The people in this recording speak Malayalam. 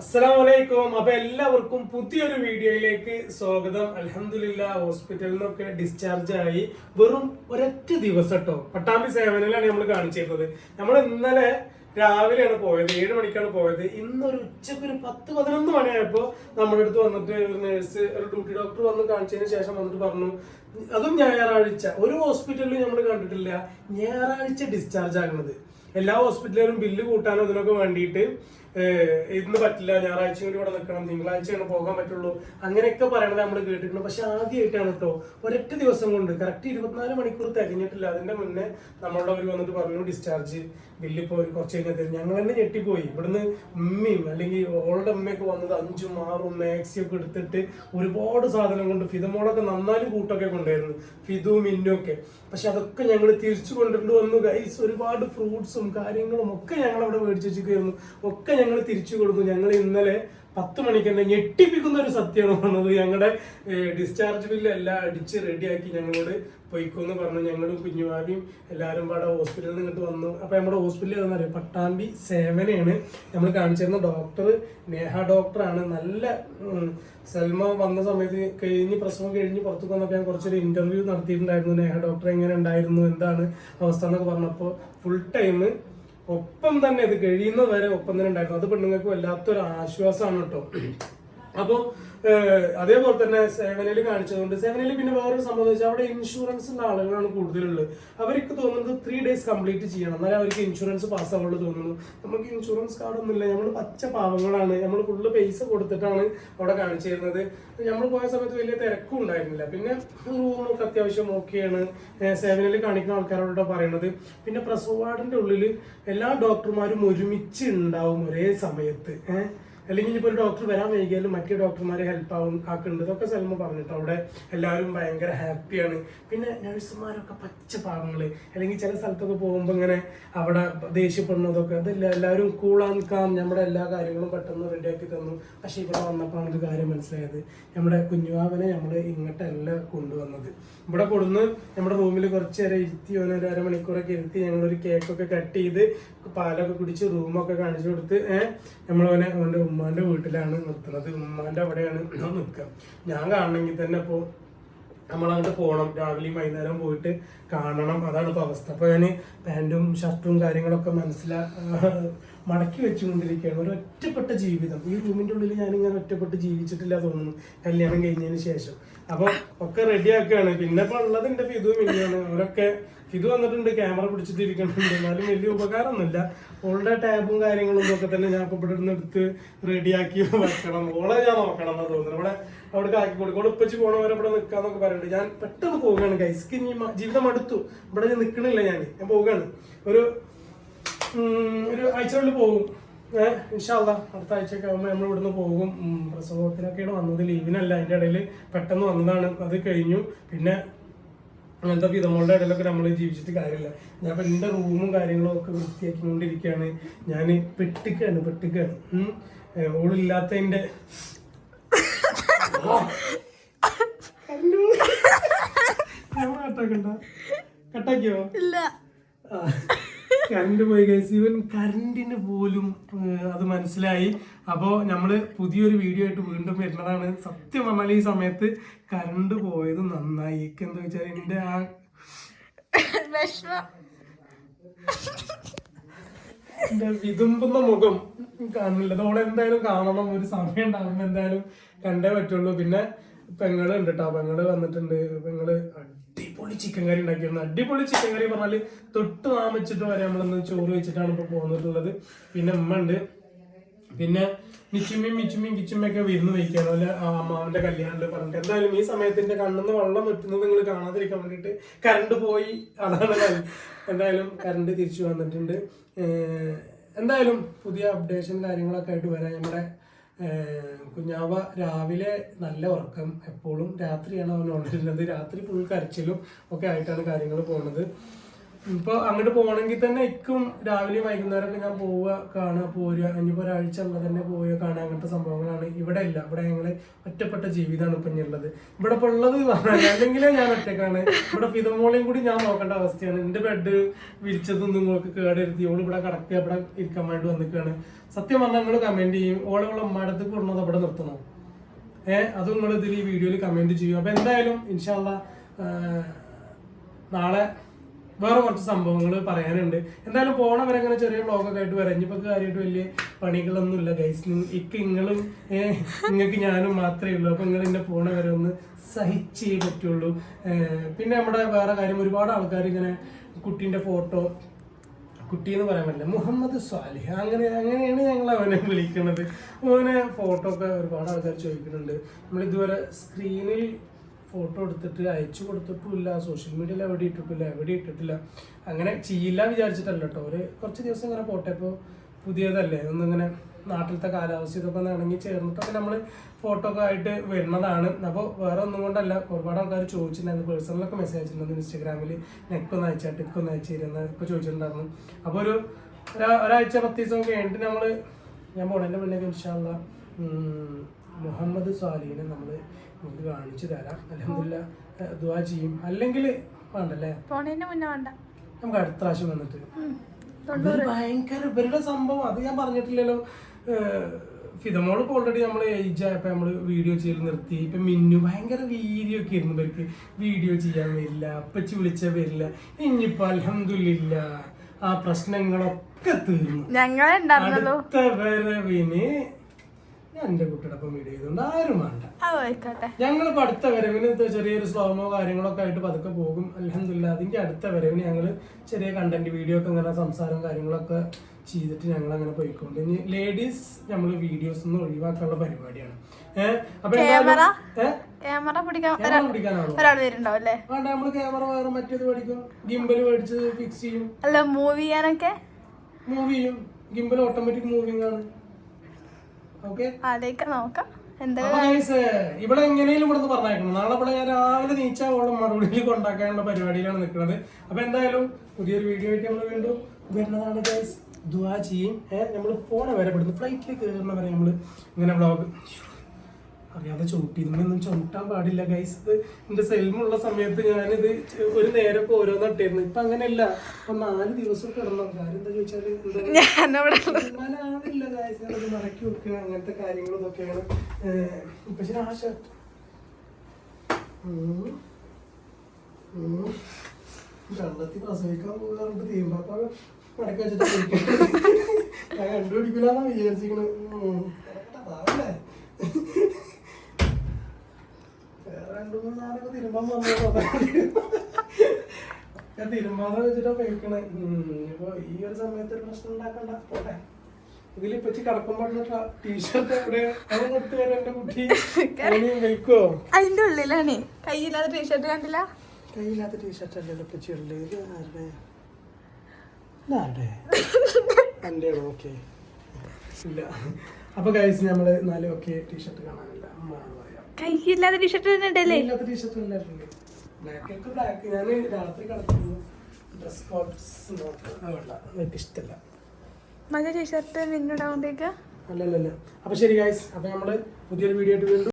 അസ്സലാമലൈക്കും. അപ്പൊ എല്ലാവർക്കും പുതിയൊരു വീഡിയോയിലേക്ക് സ്വാഗതം. അലഹമില്ല ഹോസ്പിറ്റലിൽ നിന്നൊക്കെ ഡിസ്ചാർജ് ആയി വെറും ഒരൊറ്റ ദിവസം കേട്ടോ പട്ടാമ്പി സേവനിലാണ് നമ്മൾ കാണിച്ചിരുന്നത് നമ്മൾ ഇന്നലെ രാവിലെയാണ് പോയത് ഏഴ് മണിക്കാണ് പോയത്. ഇന്നൊരു ഉച്ചയ്ക്ക് ഒരു പത്ത് പതിനൊന്ന് മണിയായപ്പോൾ നമ്മുടെ അടുത്ത് വന്നിട്ട് ഒരു നേഴ്സ് ഒരു ഡ്യൂട്ടി ഡോക്ടർ വന്ന് കാണിച്ചതിന് ശേഷം വന്നിട്ട് പറഞ്ഞു അതും ഞായറാഴ്ച. ഒരു ഹോസ്പിറ്റലിൽ നമ്മൾ കണ്ടിട്ടില്ല. ഞായറാഴ്ച ഡിസ്ചാർജ് ആകുന്നത് എല്ലാ ഹോസ്പിറ്റലിലും ബില്ല് കൂട്ടാനും അതിനൊക്കെ വേണ്ടിയിട്ട് ഇന്ന് പറ്റില്ല ഞായറാഴ്ച കൂടി ഇവിടെ നിൽക്കണം തിങ്കളാഴ്ചയാണ് പോകാൻ പറ്റുള്ളൂ അങ്ങനെയൊക്കെ പറയണത് നമ്മൾ കേട്ടിട്ടുണ്ട്. പക്ഷെ ആദ്യമായിട്ടാണ് കേട്ടോ ഒരൊറ്റ ദിവസം കൊണ്ട് കറക്റ്റ് ഇരുപത്തിനാല് മണിക്കൂർ തികഞ്ഞിട്ടില്ല. അതിന്റെ മുന്നേ നമ്മളുടെ അവർ വന്നിട്ട് പറഞ്ഞു ഡിസ്ചാർജ് ബില്ല് ഒരു കുറച്ച് കഴിഞ്ഞാൽ തരും. ഞങ്ങൾ തന്നെ ഞെട്ടിപ്പോയി. ഇവിടുന്ന് ഉമ്മയും അല്ലെങ്കിൽ ഓളുടെ ഉമ്മയൊക്കെ വന്നത് അഞ്ചും ആറും മാക്സിയും ഒക്കെ എടുത്തിട്ട് ഒരുപാട് സാധനം കൊണ്ട് ഫിതമോളൊക്കെ നന്നാലും കൂട്ടൊക്കെ കൊണ്ടായിരുന്നു ഫിതു ഒക്കെ. പക്ഷെ അതൊക്കെ ഞങ്ങൾ തിരിച്ചു കൊണ്ടിട്ട് വന്നു. ഗൈസ് ഒരുപാട് ഫ്രൂട്ട്സും കാര്യങ്ങളും ഒക്കെ ഞങ്ങൾ അവിടെ മേടിച്ച് വെച്ചിരിക്കുന്നു ഒക്കെ ഞങ്ങൾ തിരിച്ചു കൊടുക്കും. ഞങ്ങൾ ഇന്നലെ പത്ത് മണിക്ക് തന്നെ ഞെട്ടിപ്പിക്കുന്ന ഒരു സത്യമാണ് പറഞ്ഞത്. ഞങ്ങളുടെ ഡിസ്ചാർജ് ബില്ല് എല്ലാം അടിച്ച് റെഡിയാക്കി ഞങ്ങളോട് പൊയ്ക്കോന്ന് പറഞ്ഞു. ഞങ്ങളും കുഞ്ഞുമാവിയും എല്ലാവരും പാടെ ഹോസ്പിറ്റലിൽ നിന്ന് ഇങ്ങോട്ട് വന്നു. അപ്പോൾ നമ്മുടെ ഹോസ്പിറ്റലിൽ ഏതാണെന്ന് പറയുക പട്ടാമ്പി സേവനയാണ്. നമ്മൾ കാണിച്ചിരുന്ന ഡോക്ടർ നേഹ ഡോക്ടറാണ് നല്ല സെൽമ സൽമ വന്ന സമയത്ത് കഴിഞ്ഞ് പ്രസവം കഴിഞ്ഞ് പുറത്തേക്ക് വന്നപ്പോൾ ഞാൻ കുറച്ചൊരു ഇന്റർവ്യൂ നടത്തിയിട്ടുണ്ടായിരുന്നു. നേഹ ഡോക്ടർ എങ്ങനെ ഉണ്ടായിരുന്നു എന്താണ് അവസ്ഥ എന്നൊക്കെ പറഞ്ഞപ്പോൾ ഫുൾ ടൈം ഒപ്പം തന്നെ ഇത് കഴിയുന്നത് വരെ ഒപ്പം തന്നെ ഉണ്ടായിരുന്നു അത് പെണ്ണുങ്ങൾക്ക് വല്ലാത്തൊരു ആശ്വാസമാണ് കേട്ടോ. അപ്പോൾ അതേപോലെ തന്നെ സേവനയിൽ കാണിച്ചതുകൊണ്ട് സേവനയിൽ പിന്നെ വേറൊരു സംഭവം വെച്ചാൽ അവിടെ ഇൻഷുറൻസ് ഉള്ള ആളുകളാണ് കൂടുതലുള്ളത്. അവർക്ക് തോന്നുന്നത് ത്രീ ഡേയ്സ് കംപ്ലീറ്റ് ചെയ്യണം. എന്നാലേ അവർക്ക് ഇൻഷുറൻസ് പാസ്സാവുള്ളൂ തോന്നുന്നു. നമുക്ക് ഇൻഷുറൻസ് കാർഡൊന്നുമില്ല നമ്മൾ പച്ച പാവങ്ങളാണ്. നമ്മൾ ഫുള്ള് പൈസ കൊടുത്തിട്ടാണ് അവിടെ കാണിച്ചിരുന്നത് നമ്മൾ പോയ സമയത്ത് വലിയ തിരക്കും ഉണ്ടായിരുന്നില്ല. പിന്നെ റൂമൊക്കെ അത്യാവശ്യം ഓക്കെയാണ് സേവനയിൽ കാണിക്കുന്ന ആൾക്കാരോട് പറയുന്നത് പിന്നെ പ്രസവ വാർഡിന്റെ ഉള്ളിൽ എല്ലാ ഡോക്ടർമാരും ഒരുമിച്ച് ഉണ്ടാവും ഒരേ സമയത്ത്. ഏഹ് അല്ലെങ്കിൽ ഇനിയിപ്പോൾ ഒരു ഡോക്ടർ വരാൻ വൈകിയാലും മറ്റേ ഡോക്ടർമാരെ ഹെൽപ്പ് ആവും ആക്കുന്നുണ്ട് ഇതൊക്കെ സൽമ പറഞ്ഞിട്ട് അവിടെ എല്ലാവരും ഭയങ്കര ഹാപ്പിയാണ് പിന്നെ നഴ്സുമാരൊക്കെ പച്ച പാവങ്ങൾ അല്ലെങ്കിൽ ചില സ്ഥലത്തൊക്കെ പോകുമ്പോൾ ഇങ്ങനെ അവിടെ ദേഷ്യപ്പെടുന്നതൊക്കെ അതല്ല എല്ലാവരും കൂളാൻ കാം നമ്മുടെ എല്ലാ കാര്യങ്ങളും പെട്ടെന്ന് റെഡിയാക്കി തന്നു. പക്ഷേ ഇവിടെ വന്നപ്പോൾ നമുക്ക് കാര്യം മനസ്സിലായത്. നമ്മുടെ കുഞ്ഞുവാവനെ നമ്മൾ ഇങ്ങോട്ടല്ല കൊണ്ടുവന്നത്. ഇവിടെ കൊടുന്ന് നമ്മുടെ റൂമിൽ കുറച്ച് നേരം ഇരുത്തി ഒരു അരമണിക്കൂറൊക്കെ ഇരുത്തി ഞങ്ങളൊരു കേക്കൊക്കെ കട്ട് ചെയ്ത് പാലൊക്കെ കുടിച്ച് റൂമൊക്കെ കാണിച്ചു കൊടുത്ത് ഏഹ് നമ്മളവനെ അവന്റെ ഉമ്മാന്റെ വീട്ടിലാണ് നിർത്തുന്നത്. ഉമ്മാന്റെ അവിടെയാണ് നിൽക്കുക. ഞാൻ കാണണമെങ്കിൽ തന്നെ ഇപ്പോൾ നമ്മളങ്ങോട്ട് പോകണം. രാവിലെയും വൈകുന്നേരം പോയിട്ട് കാണണം. അതാണ് ഇപ്പോൾ അവസ്ഥ. അപ്പോൾ ഞാൻ പാന്റും ഷർട്ടും കാര്യങ്ങളൊക്കെ മനസ്സിലാ മടക്കി വെച്ചുകൊണ്ടിരിക്കുകയാണ്. ഒരു ഒറ്റപ്പെട്ട ജീവിതം. ഈ റൂമിന്റെ ഉള്ളിൽ ഞാനിങ്ങനെ ഒറ്റപ്പെട്ട് ജീവിച്ചിട്ടില്ല തോന്നുന്നു. കല്യാണം കഴിഞ്ഞതിന് ശേഷം. അപ്പോൾ ഒക്കെ റെഡിയാക്കുകയാണ് പിന്നെ ഇപ്പോൾ ഉള്ളത് എന്റെ മിനിയാണ് അവരൊക്കെ ഫിദു വന്നിട്ടുണ്ട് ക്യാമറ പിടിച്ചിട്ടിരിക്കണുണ്ട് എന്നാലും വലിയ ഉപകാരമൊന്നുമില്ല. ഓളുടെ ടാബും കാര്യങ്ങളും ഒക്കെ തന്നെ ഞാൻ ഇപ്പൊ ഇവിടെ നിന്ന് എടുത്ത് റെഡിയാക്കി വെക്കണം. ഓളെ ഞാൻ നോക്കണം എന്നാ തോന്നുന്നത്. ഇവിടെ അവിടെ ആക്കി കൊടുക്കും. ഇവിടെ ഉപ്പച്ച് പോണവരെ ഇവിടെ നിൽക്കാന്നൊക്കെ പറയുന്നുണ്ട് ഞാൻ പെട്ടെന്ന് പോവുകയാണ് കൈസ്ക്ക് ഇനി ജീവിതം അടുത്തു ഇവിടെ ഞാൻ നിൽക്കണില്ല ഞാൻ ഞാൻ പോവുകയാണ്. ഒരു ഒരു ആഴ്ചകളിൽ പോകും. ഏഹ് ഇൻഷാല്ല അടുത്ത ആഴ്ചയൊക്കെ ആകുമ്പോൾ നമ്മൾ ഇവിടുന്ന് പോകും. പ്രസവത്തിനൊക്കെയാണ് വന്നത്. ലീവിനല്ല അതിന്റെ ഇടയിൽ പെട്ടെന്ന് വന്നതാണ്. അത് കഴിഞ്ഞു. പിന്നെ അങ്ങനത്തെ വിധമുള്ള ഇടയിലൊക്കെ നമ്മൾ ജീവിച്ചിട്ട് കാര്യമില്ല. ഞാൻ ഇപ്പം എന്റെ റൂമും കാര്യങ്ങളും ഒക്കെ വൃത്തിയാക്കിക്കൊണ്ടിരിക്കുകയാണ്. ഞാൻ പെട്ടിക്കാണ് പെട്ടിക്കാണ്. ഓളില്ലാത്തതിന്റെ കട്ടാക്കണ്ട കട്ടാക്കിയോ? ഇല്ല. കറണ്ട് പോയി ഗൈസ് ഇവൻ കറണ്ടിന് പോലും അത് മനസ്സിലായി. അപ്പോൾ നമ്മൾ പുതിയൊരു വീഡിയോ ആയിട്ട് വീണ്ടും വരുന്നതാണ്. സത്യം പറഞ്ഞാൽ ഈ സമയത്ത് കറണ്ട് പോയത് നന്നായി. എന്താ വെച്ചാൽ എന്റെ ആ എന്റെ വിതുമ്പുന്ന മുഖം കാണില്ല അതോടെ എന്തായാലും കാണണം. ഒരു സമയം ഉണ്ടാകുമ്പോൾ എന്തായാലും കണ്ടേ പറ്റുള്ളൂ. പിന്നെ പെങ്ങൾ ഉണ്ട് കേട്ടോ പെങ്ങൾ വന്നിട്ടുണ്ട്. പെങ്ങൾ അടിപൊളി ചിക്കൻ കറി ഉണ്ടാക്കിയിരുന്നു അടിപൊളി ചിക്കൻ കറി പറഞ്ഞാൽ തൊട്ട് താമസിച്ചിട്ട് വരെ നമ്മളൊന്ന് ചോറ് വെച്ചിട്ടാണ് ഇപ്പൊ പോകുന്നിട്ടുള്ളത് പിന്നെ ഉമ്മ ഉണ്ട്. പിന്നെ മിച്ചുമ്മയും മിച്ചുമ്മയും കിച്ചുമ്മയൊക്കെ വിരുന്ന് വയ്ക്കുകയാണ്. അല്ലെ അമ്മാവന്റെ കല്യാണത്തിൽ പറഞ്ഞിട്ട്. എന്തായാലും ഈ സമയത്തിന്റെ കണ്ണെന്ന് വെള്ളം വെട്ടുന്നത് നിങ്ങൾ കാണാതിരിക്കാൻ വേണ്ടിട്ട് കറണ്ട് പോയി. അതാണ്. എന്തായാലും കറണ്ട് തിരിച്ചു വന്നിട്ടുണ്ട്. എന്തായാലും പുതിയ അപ്ഡേഷൻ കാര്യങ്ങളൊക്കെ ആയിട്ട് വരാം. നമ്മുടെ കുഞ്ഞാവ രാവിലെ നല്ല ഉറക്കം എപ്പോഴും രാത്രിയാണ് അവൻ ഉണരുന്നത്. രാത്രി ഫുൾ കരച്ചിലും ഒക്കെ ആയിട്ടാണ് കാര്യങ്ങൾ പോകുന്നത്. ഇപ്പൊ അങ്ങോട്ട് പോകണമെങ്കിൽ തന്നെ ഇക്കും രാവിലെയും വൈകുന്നേരമൊക്കെ ഞാൻ പോവുക കാണുക പോരുക. ഇനിയിപ്പോ ഒരാഴ്ച ഉള്ള തന്നെ പോവുക കാണുക. അങ്ങനത്തെ സംഭവങ്ങളാണ് ഇവിടെ ഇല്ല. ഇവിടെ ഞങ്ങൾ ഒറ്റപ്പെട്ട ജീവിതമാണ് ഇപ്പൊ ഉള്ളത്. ഇവിടെ ഇപ്പൊ ഉള്ളത് അല്ലെങ്കിലേ ഞാൻ ഒറ്റക്കാണ്. ഇവിടെ പിതമോളെയും കൂടി ഞാൻ നോക്കേണ്ട അവസ്ഥയാണ്. എന്റെ ബെഡ് വിരിച്ചതും നിങ്ങൾക്ക് കേടരുത്തി ഓൾ ഇവിടെ കിടക്കുക ഇവിടെ ഇരിക്കാൻ വേണ്ടി വന്നിക്കാണ്. സത്യം പറഞ്ഞാൽ നിങ്ങൾ കമന്റ് ചെയ്യും. ഓളെ ഉള്ള മടത്ത് കൂടുന്നത് അവിടെ നിർത്തണം. ഏഹ് അത് നിങ്ങൾ ഇതിൽ ഈ വീഡിയോയിൽ കമന്റ് ചെയ്യും. അപ്പൊ എന്തായാലും ഇൻഷാല്ല നാളെ വേറെ കുറച്ച് സംഭവങ്ങൾ പറയാനുണ്ട്. എന്തായാലും പോണ വരെ അങ്ങനെ ചെറിയ വ്ളോഗൊക്കെ ആയിട്ട് വരാം. ഇനിയിപ്പോ കാര്യമായിട്ട് വലിയ പണികളൊന്നും ഇല്ല ഗൈസ് ഇക്ക് നിങ്ങളും നിങ്ങൾക്ക് ഞാനും മാത്രമേ ഉള്ളൂ. അപ്പൊ നിങ്ങൾ എന്നെ പോണവരെ ഒന്ന് സഹിച്ചേ പറ്റുള്ളൂ. പിന്നെ നമ്മുടെ വേറെ കാര്യം ഒരുപാട് ആൾക്കാർ ഇങ്ങനെ കുട്ടീന്റെ ഫോട്ടോ കുട്ടി എന്ന് പറയാൻ പറ്റില്ല മുഹമ്മദ് സ്വാലിഹ് അങ്ങനെ അങ്ങനെയാണ് ഞങ്ങൾ അവനെ വിളിക്കുന്നത് അവനെ ഫോട്ടോ ഒക്കെ ഒരുപാട് ആൾക്കാർ ചോദിക്കുന്നുണ്ട്. നമ്മൾ ഇതുവരെ സ്ക്രീനിൽ ഫോട്ടോ എടുത്തിട്ട് അയച്ചു കൊടുത്തിട്ടുമില്ല സോഷ്യൽ മീഡിയയിൽ എവിടെ ഇട്ടിട്ടില്ല എവിടെ ഇട്ടിട്ടില്ല അങ്ങനെ ചെയ്യില്ല വിചാരിച്ചിട്ടല്ല കേട്ടോ ഒരു കുറച്ച് ദിവസം ഇങ്ങനെ പോട്ടെ. ഇപ്പോൾ പുതിയതല്ലേ ഒന്നിങ്ങനെ നാട്ടിലത്തെ കാലാവസ്ഥ ഇതൊക്കെ ഇണങ്ങി ചേർന്നിട്ടൊക്കെ നമ്മൾ ഫോട്ടോ ഒക്കെ ആയിട്ട് വരുന്നതാണ്. അപ്പോൾ വേറെ ഒന്നും കൊണ്ടല്ല ഒരുപാട് ആൾക്കാർ ചോദിച്ചിട്ടുണ്ടായിരുന്നു. പേഴ്സണലൊക്കെ മെസ്സേജ് അയച്ചിട്ടുണ്ടായിരുന്നു ഇൻസ്റ്റാഗ്രാമിൽ നെക്കൊന്ന് അയച്ചാൽ ടിക്കൊന്ന് അയച്ചു തരുന്നൊക്കെ ചോദിച്ചിട്ടുണ്ടായിരുന്നു. അപ്പോൾ ഒരു ഒരാ- ഒരാഴ്ച പത്ത് ദിവസം കഴിഞ്ഞിട്ട് നമ്മൾ ഞാൻ പോണേന്റെ മുന്നേ ഇൻഷാല്ല മുഹമ്മദ് സാലീനെ നമ്മൾ നമുക്ക് കാണിച്ചു തരാം. അലഹമില്ല ദുവാ ചെയ്യും. അല്ലെങ്കിൽ വേണ്ടല്ലേ? പോണേന്റെ മുന്നേ വേണ്ട. നമുക്ക് അടുത്ത പ്രാവശ്യം വന്നിട്ട്. ഇവർ ഭയങ്കര ഇവരുടെ സംഭവം. അത് ഞാൻ പറഞ്ഞിട്ടില്ലല്ലോ. ഫിതമോൾ ഓൾറെഡി നമ്മൾ ഏജ് ആയപ്പോൾ നമ്മൾ വീഡിയോ ചെയ്യൽ നിർത്തി. ഇപ്പൊ മിന്നു ഭയങ്കര വീഡിയോ ഒക്കെ ആയിരുന്നു ഇവർക്ക്. വീഡിയോ ചെയ്യാൻ വരില്ല അപ്പച്ചി വിളിച്ചാൽ വരില്ല. ഇനിയിപ്പൊ അലഹമില്ല ആ പ്രശ്നങ്ങളൊക്കെ തീർന്നു. ഞങ്ങളെ വരവിന് ഞാൻ എന്റെ കുട്ടിയോടൊപ്പം വീഡിയോ ചെയ്തുകൊണ്ട് ആരും വേണ്ട. പോയിക്കോട്ടെ അടുത്ത വരവിന് ചെറിയൊരു സ്ലോമോ കാര്യങ്ങളൊക്കെ ആയിട്ട് പതുക്കെ പോകും. അലഹമില്ല അതിന്റെ അടുത്ത വരവിന് ഞങ്ങൾ ചെറിയ കണ്ടന്റ് വീഡിയോ ഒക്കെ ഇങ്ങനെ സംസാരം കാര്യങ്ങളൊക്കെ ചെയ്തിട്ട് ഞങ്ങൾ അങ്ങനെ പോയിക്കൊണ്ട്. ഇനി ലേഡീസ് നമ്മൾ വീഡിയോസ് ഒന്നും ഒഴിവാക്കാനുള്ള പരിപാടിയാണ്. ഏഹ് അപ്പൊ ക്യാമറ? വേണ്ട നമ്മൾ ക്യാമറ വേറെ മറ്റേത് മേടിക്കും. ഗിംബൽ മേടിച്ച് ഫിക്സ് ചെയ്യും. അല്ല മൂവ് ചെയ്യാനൊക്കെ? മൂവ് ചെയ്യും. ഗിംബൽ ഓട്ടോമാറ്റിക് മൂവിങ് ആണ്. നോക്കാം. ഇവിടെ എങ്ങനെയും ഇവിടെ നിന്ന് പറഞ്ഞേക്കണം നാളെ ഇവിടെ ഞാൻ രാവിലെ നീച്ചോളം മറുപടിയിൽ കൊണ്ടാക്കാനുള്ള പരിപാടിയിലാണ് നിൽക്കുന്നത്. അപ്പൊ എന്തായാലും പുതിയൊരു വീഡിയോ ആയിട്ട് നമ്മൾ വീണ്ടും വരുന്നതാണ് ഗൈസ്. ദുവാ ചെയ്യും. നമ്മൾ പോണ വരെ ഇവിടുന്ന് ഫ്ലൈറ്റിൽ കയറുന്ന വരെ നമ്മൾ ഇങ്ങനെ വ്ളോഗ് അറിയാതെ ചവിട്ടി ഇതിനൊന്നും ചവിട്ടാൻ പാടില്ല ഗൈസ് ഇത് എന്റെ സെൽമുള്ള സമയത്ത് ഞാനിത് ഒരു നേരമൊക്കെ ഓരോന്നിട്ടായിരുന്നു ഇപ്പൊ അങ്ങനെയല്ല. ഇപ്പൊ നാല് ദിവസം കിടന്നു. കാര്യം എന്താ ചോദിച്ചാൽ ഗൈസ് തീരുമാനമാവില്ല guys. ഞാനത് മറക്കി വെക്കുക. അങ്ങനത്തെ കാര്യങ്ങളും ഇതൊക്കെയാണ്. പക്ഷെ ആശ. വെള്ളത്തിൽ പ്രസവിക്കാൻ പോകാറുണ്ട് തീരുമാനം. മടക്കി വെച്ചിട്ട് പോയിരിക്കും. ഞാൻ രണ്ടു മൂന്ന് സാധനമൊക്കെ തിരുമ്പാൻ വന്നു ഞാൻ തിരുമാതെ വെച്ചിട്ടാ ഉപയോഗിക്കണേ. ഇപ്പൊ ഈ ഒരു സമയത്ത് ഒരു പ്രശ്നം ഉണ്ടാക്കണ്ട. പോട്ടെ. ഇതിൽ ഇപ്പച്ചി കടക്കുമ്പോഴുള്ള ടീഷർട്ട് എവിടെ? അത് കൊടുത്തു തരാം എന്റെ കുട്ടി. വെക്കോ? അതിന്റെ ഉള്ളിലാണ്. കയ്യില്ലാത്ത ടീഷർട്ട് കണ്ടില്ല? കയ്യില്ലാത്ത ടീഷർട്ട് അല്ലല്ലോ ഇപ്പച്ചി ഉള്ളത് ഇത് ആരുടെ? ഇതാരുടെ എന്റെ ഓക്കെ ഇല്ല. അപ്പൊ കഴിച്ച് നമ്മൾ നാല് ഓക്കെ ടീഷർട്ട് കാണാനില്ല കയ്യില്ലാത്ത ടീഷർട്ട് തന്നെ ഉണ്ടല്ലേ കയ്യില്ലാത്ത ടീഷർട്ട് അല്ലായിരുന്നു ബ്ലാക്ക് ഒക്കെ ബ്ലാക്ക് ഞാൻ രാത്രി കിടക്കുന്നു ഡ്രസ് കോഡ്സ് നോക്കാം എനിക്ക് ഇഷ്ടമല്ല ടീഷർട്ട് അല്ലല്ലല്ല. അപ്പൊ ശരി ഗായ്സ് അപ്പൊ നമ്മൾ പുതിയൊരു വീഡിയോ ആയിട്ട് വീണ്ടും